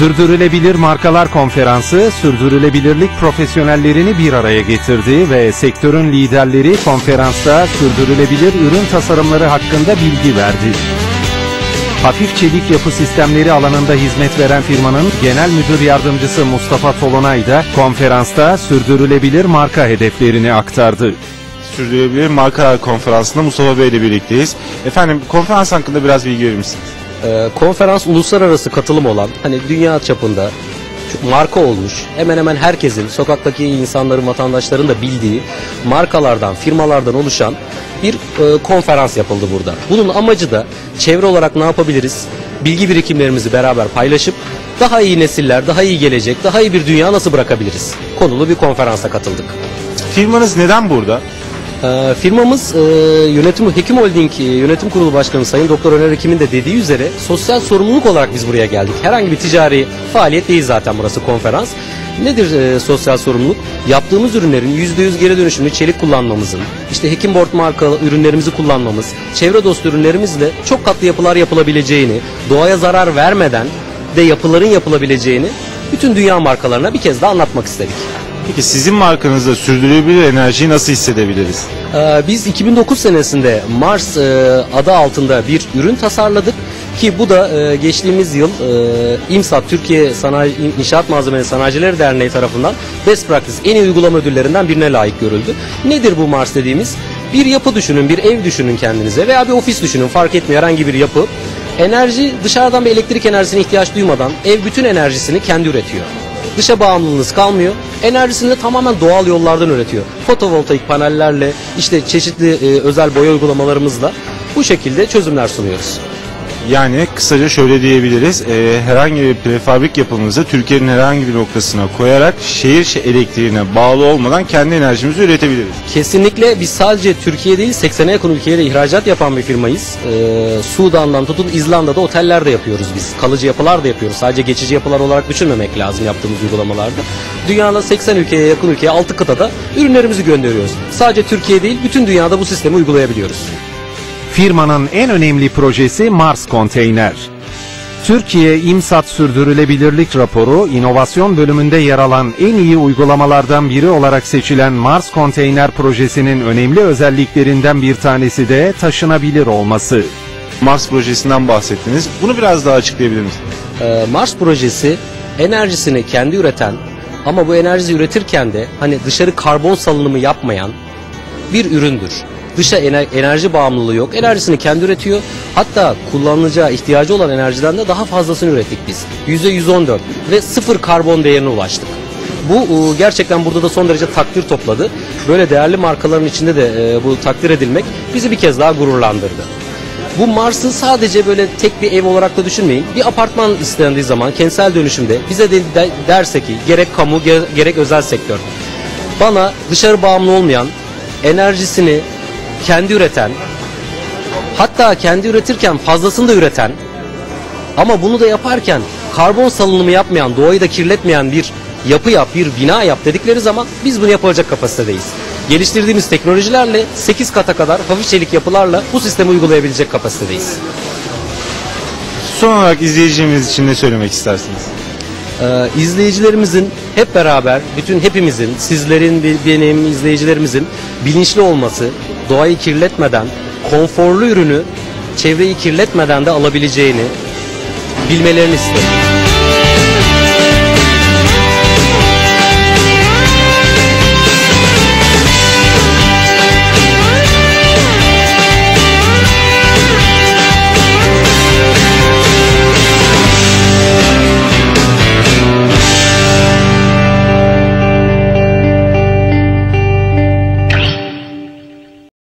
Sürdürülebilir Markalar Konferansı, sürdürülebilirlik profesyonellerini bir araya getirdi ve sektörün liderleri konferansta sürdürülebilir ürün tasarımları hakkında bilgi verdi. Hafif çelik yapı sistemleri alanında hizmet veren firmanın genel müdür yardımcısı Mustafa Tolunay da konferansta sürdürülebilir marka hedeflerini aktardı. Sürdürülebilir Markalar Konferansı'nda Mustafa Bey ile birlikteyiz. Efendim konferans hakkında biraz bilgi verir misiniz? Ee, konferans uluslararası katılım olan hani dünya çapında marka olmuş hemen hemen herkesin sokaktaki insanların vatandaşların da bildiği markalardan firmalardan oluşan bir e, konferans yapıldı burada. Bunun amacı da çevre olarak ne yapabiliriz? Bilgi birikimlerimizi beraber paylaşıp daha iyi nesiller, daha iyi gelecek, daha iyi bir dünya nasıl bırakabiliriz? Konulu bir konferansa katıldık. Firmanız neden burada? Ee, firmamız e, yönetim Hekim Holding e, Yönetim Kurulu Başkanı Sayın Doktor Öner Hekim'in de dediği üzere sosyal sorumluluk olarak biz buraya geldik. Herhangi bir ticari faaliyet değil zaten burası konferans. Nedir e, sosyal sorumluluk? Yaptığımız ürünlerin %100 geri dönüşümlü çelik kullanmamızın, işte Hekim Board marka ürünlerimizi kullanmamız, çevre dostu ürünlerimizle çok katlı yapılar yapılabileceğini, doğaya zarar vermeden de yapıların yapılabileceğini bütün dünya markalarına bir kez daha anlatmak istedik. Peki sizin markanızda sürdürülebilir enerjiyi nasıl hissedebiliriz? Ee, Biz 2009 senesinde Mars e, adı altında bir ürün tasarladık ki bu da e, geçtiğimiz yıl e, İMSAT Türkiye Sanayi İnşaat Malzemeleri Sanayicileri Derneği tarafından Best Practice en iyi uygulama ödüllerinden birine layık görüldü. Nedir bu Mars dediğimiz? Bir yapı düşünün, bir ev düşünün kendinize veya bir ofis düşünün fark etmiyor herhangi bir yapı. Enerji dışarıdan bir elektrik enerjisine ihtiyaç duymadan ev bütün enerjisini kendi üretiyor. Dışa bağımlılığınız kalmıyor. Enerjisini de tamamen doğal yollardan üretiyor. Fotovoltaik panellerle, işte çeşitli e, özel boya uygulamalarımızla bu şekilde çözümler sunuyoruz. Yani kısaca şöyle diyebiliriz. e, herhangi bir prefabrik yapımızı Türkiye'nin herhangi bir noktasına koyarak şehir şe- elektriğine bağlı olmadan kendi enerjimizi üretebiliriz. Kesinlikle biz sadece Türkiye değil 80'e yakın ülkeye ihracat yapan bir firmayız. Ee, Sudan'dan tutun İzlanda'da oteller de yapıyoruz biz. Kalıcı yapılar da yapıyoruz. Sadece geçici yapılar olarak düşünmemek lazım yaptığımız uygulamalarda. Dünyada 80 ülkeye yakın ülkeye 6 kıtada ürünlerimizi gönderiyoruz. Sadece Türkiye değil bütün dünyada bu sistemi uygulayabiliyoruz. Firmanın en önemli projesi Mars Konteyner. Türkiye İmsat Sürdürülebilirlik Raporu, inovasyon bölümünde yer alan en iyi uygulamalardan biri olarak seçilen Mars Konteyner projesinin önemli özelliklerinden bir tanesi de taşınabilir olması. Mars projesinden bahsettiniz. Bunu biraz daha açıklayabilir misiniz? Ee, Mars projesi enerjisini kendi üreten ama bu enerjiyi üretirken de hani dışarı karbon salınımı yapmayan bir üründür. Dışa ener- enerji bağımlılığı yok. Enerjisini kendi üretiyor. Hatta kullanılacağı ihtiyacı olan enerjiden de daha fazlasını ürettik biz. %114 ve sıfır karbon değerine ulaştık. Bu gerçekten burada da son derece takdir topladı. Böyle değerli markaların içinde de e, bu takdir edilmek bizi bir kez daha gururlandırdı. Bu Mars'ı sadece böyle tek bir ev olarak da düşünmeyin. Bir apartman istendiği zaman kentsel dönüşümde bize de, de- derse ki gerek kamu ge- gerek özel sektör bana dışarı bağımlı olmayan enerjisini kendi üreten hatta kendi üretirken fazlasını da üreten ama bunu da yaparken karbon salınımı yapmayan, doğayı da kirletmeyen bir yapı yap, bir bina yap dedikleri zaman biz bunu yapacak kapasitedeyiz. Geliştirdiğimiz teknolojilerle 8 kata kadar hafif çelik yapılarla bu sistemi uygulayabilecek kapasitedeyiz. Son olarak izleyicimiz için ne söylemek istersiniz? Ee, izleyicilerimizin hep beraber, bütün hepimizin, sizlerin, be- benim, izleyicilerimizin bilinçli olması, doğayı kirletmeden, konforlu ürünü çevreyi kirletmeden de alabileceğini bilmelerini isterim.